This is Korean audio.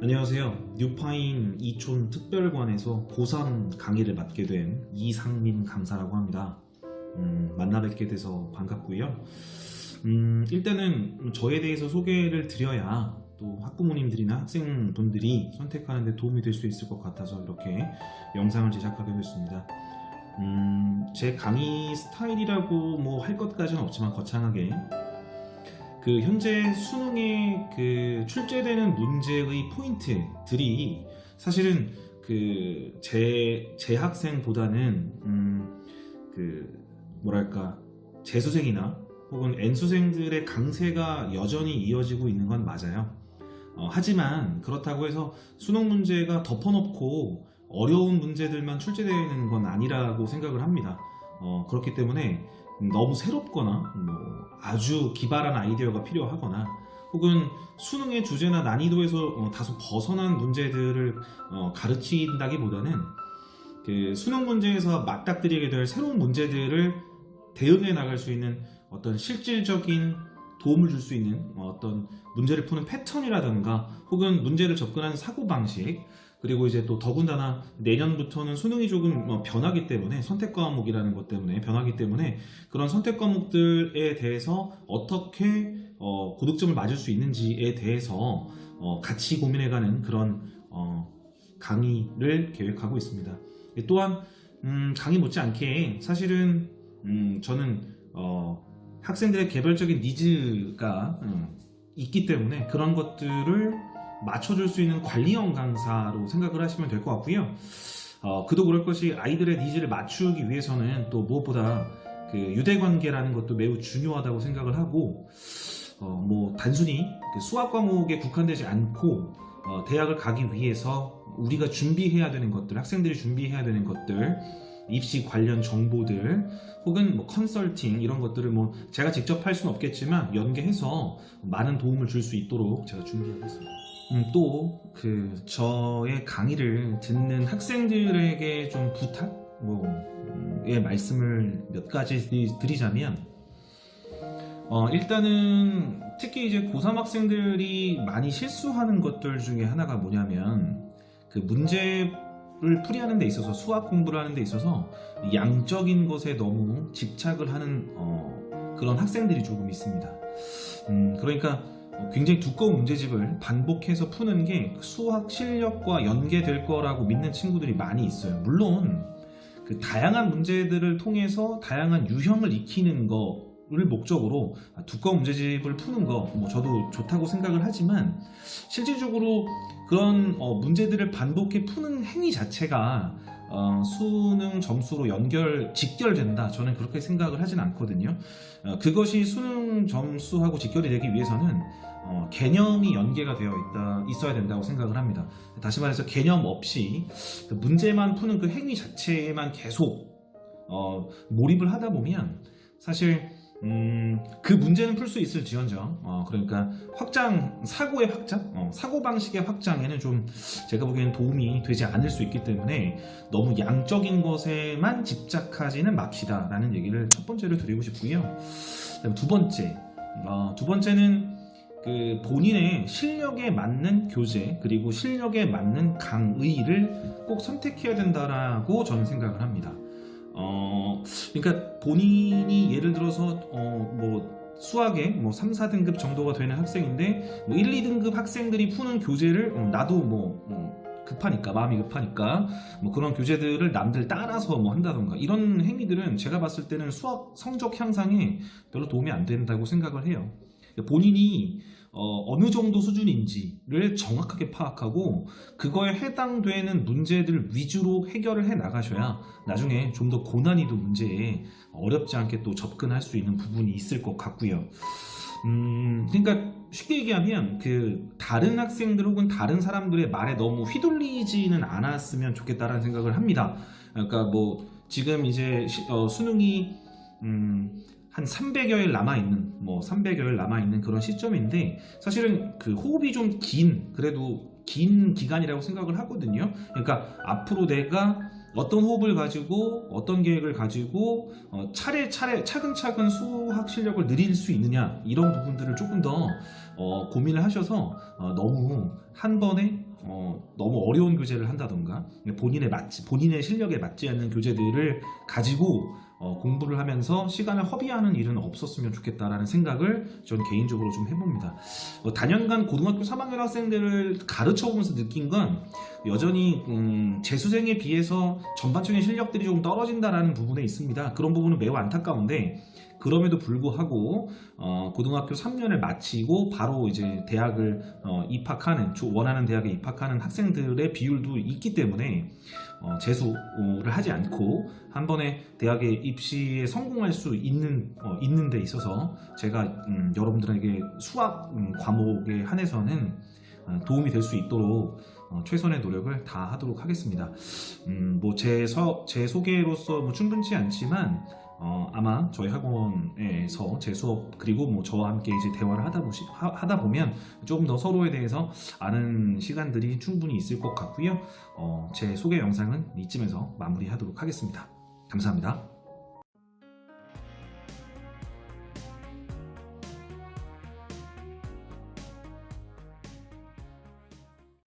안녕하세요. 뉴파인 이촌 특별관에서 고3 강의를 맡게 된 이상민 강사라고 합니다. 음, 만나 뵙게 돼서 반갑고요. 음, 일단은 저에 대해서 소개를 드려야 또 학부모님들이나 학생분들이 선택하는 데 도움이 될 수 있을 것 같아서 이렇게 영상을 제작하게 됐습니다. 음, 제 강의 스타일이라고 뭐 할 것까지는 없지만 거창하게 그 현재 수능에 그 출제되는 문제의 포인트들이 사실은 그제 재학생보다는 음 그 뭐랄까 재수생이나 혹은 N수생들의 강세가 여전히 이어지고 있는 건 맞아요. 어, 하지만 그렇다고 해서 수능 문제가 덮어놓고 어려운 문제들만 출제되는 건 아니라고 생각을 합니다. 어, 그렇기 때문에 너무 새롭거나 뭐 아주 기발한 아이디어가 필요하거나 혹은 수능의 주제나 난이도에서 어, 다소 벗어난 문제들을 어, 가르친다기보다는 그 수능 문제에서 맞닥뜨리게 될 새로운 문제들을 대응해 나갈 수 있는 어떤 실질적인 도움을 줄 수 있는 어떤 문제를 푸는 패턴이라든가 혹은 문제를 접근하는 사고방식 그리고 이제 또 더군다나 내년부터는 수능이 조금 어, 변하기 때문에 선택 과목이라는 것 때문에 변하기 때문에 그런 선택 과목들에 대해서 어떻게 어, 고득점을 맞을 수 있는지에 대해서 어, 같이 고민해가는 그런 어, 강의를 계획하고 있습니다. 또한 음, 강의 못지않게 사실은 음, 저는 어, 학생들의 개별적인 니즈가 음, 있기 때문에 그런 것들을 맞춰줄 수 있는 관리형 강사로 생각을 하시면 될 것 같고요. 어, 그도 그럴 것이 아이들의 니즈를 맞추기 위해서는 또 무엇보다 그 유대관계라는 것도 매우 중요하다고 생각을 하고 어, 뭐 단순히 그 수학 과목에 국한되지 않고 어, 대학을 가기 위해서 우리가 준비해야 되는 것들, 학생들이 준비해야 되는 것들, 입시 관련 정보들, 혹은 뭐 컨설팅 이런 것들을 뭐 제가 직접 할 수는 없겠지만 연계해서 많은 도움을 줄 수 있도록 제가 준비하고 있습니다. 음, 또그 저의 강의를 듣는 학생들에게 좀 부탁, 뭐의 말씀을 몇 가지 드리자면. 어, 일단은 특히 이제 고3 학생들이 많이 실수하는 것들 중에 하나가 뭐냐면 그 문제를 풀이하는 데 있어서 수학 공부를 하는 데 있어서 양적인 것에 너무 집착을 하는 어, 그런 학생들이 조금 있습니다. 음, 그러니까 굉장히 두꺼운 문제집을 반복해서 푸는 게 수학 실력과 연계될 거라고 믿는 친구들이 많이 있어요. 물론 그 다양한 문제들을 통해서 다양한 유형을 익히는 거 를 목적으로 두꺼운 문제집을 푸는 거, 뭐 저도 좋다고 생각을 하지만 실질적으로 그런 어, 문제들을 반복해 푸는 행위 자체가 어, 수능 점수로 연결 직결된다. 저는 그렇게 생각을 하진 않거든요. 어, 그것이 수능 점수하고 직결이 되기 위해서는 어, 개념이 연계가 되어 있다 있어야 된다고 생각을 합니다. 다시 말해서 개념 없이 그 문제만 푸는 그 행위 자체에만 계속 어, 몰입을 하다 보면 사실 음, 그 문제는 풀 수 있을 지언정. 어, 그러니까 확장 사고의 확장? 어, 사고 방식의 확장에는 좀 제가 보기에는 도움이 되지 않을 수 있기 때문에 너무 양적인 것에만 집착하지는 맙시다라는 얘기를 첫 번째로 드리고 싶고요. 두 번째. 어, 두 번째는 그 본인의 실력에 맞는 교재 그리고 실력에 맞는 강의를 꼭 선택해야 된다라고 저는 생각을 합니다. 어, 그러니까 본인이 예를 들어서 어, 뭐 수학에 뭐 3, 4등급 정도가 되는 학생인데 뭐 1, 2등급 학생들이 푸는 교재를 어, 나도 뭐 어, 급하니까 마음이 급하니까 뭐 그런 교재들을 남들 따라서 뭐 한다던가 이런 행위들은 제가 봤을 때는 수학 성적 향상에 별로 도움이 안 된다고 생각을 해요. 본인이 어, 느 정도 수준인지를 정확하게 파악하고 그거에 해당되는 문제들 위주로 해결을 해 나가셔야 나중에 좀 더 고난이도 문제에 어렵지 않게 또 접근할 수 있는 부분이 있을 것 같고요. 음, 그러니까 쉽게 얘기하면 그 다른 학생들 혹은 다른 사람들의 말에 너무 휘둘리지는 않았으면 좋겠다라는 생각을 합니다. 그러니까 뭐 지금 이제 시- 어, 수능이 음, 한 300여일 남아있는, 뭐 300여일 남아있는 그런 시점인데, 사실은 그 호흡이 좀 긴, 그래도 긴 기간이라고 생각을 하거든요. 그러니까 앞으로 내가 어떤 호흡을 가지고, 어떤 계획을 가지고, 어, 차례차례 차근차근 수학 실력을 늘릴 수 있느냐, 이런 부분들을 조금 더 어, 고민을 하셔서 어, 너무 한 번에 어, 너무 어려운 교재를 한다던가 본인의 맞지 본인의 실력에 맞지 않는 교재들을 가지고 어, 공부를 하면서 시간을 허비하는 일은 없었으면 좋겠다라는 생각을 전 개인적으로 좀 해봅니다. 어, 단연간 고등학교 3학년 학생들을 가르쳐 보면서 느낀 건 여전히 음, 재수생에 비해서 전반적인 실력들이 조금 떨어진다라는 부분에 있습니다. 그런 부분은 매우 안타까운데 그럼에도 불구하고 어, 고등학교 3년을 마치고 바로 이제 대학을 어, 입학하는 조- 원하는 대학에 입학하는 학생들의 비율도 있기 때문에 어, 재수를 하지 않고 한 번에 대학에 입시에 성공할 수 있는 어, 있는 데 있어서 제가 음, 여러분들에게 수학 음, 과목에 한해서는 어, 도움이 될 수 있도록 어, 최선의 노력을 다 하도록 하겠습니다. 음, 뭐제 제 소개로서 뭐 충분치 않지만 어, 아마 저희 학원에서 제 수업 그리고 뭐 저와 함께 이제 대화를 하다 보시 하, 하다 보면 조금 더 서로에 대해서 아는 시간들이 충분히 있을 것 같고요. 어, 제 소개 영상은 이쯤에서 마무리하도록 하겠습니다. 감사합니다.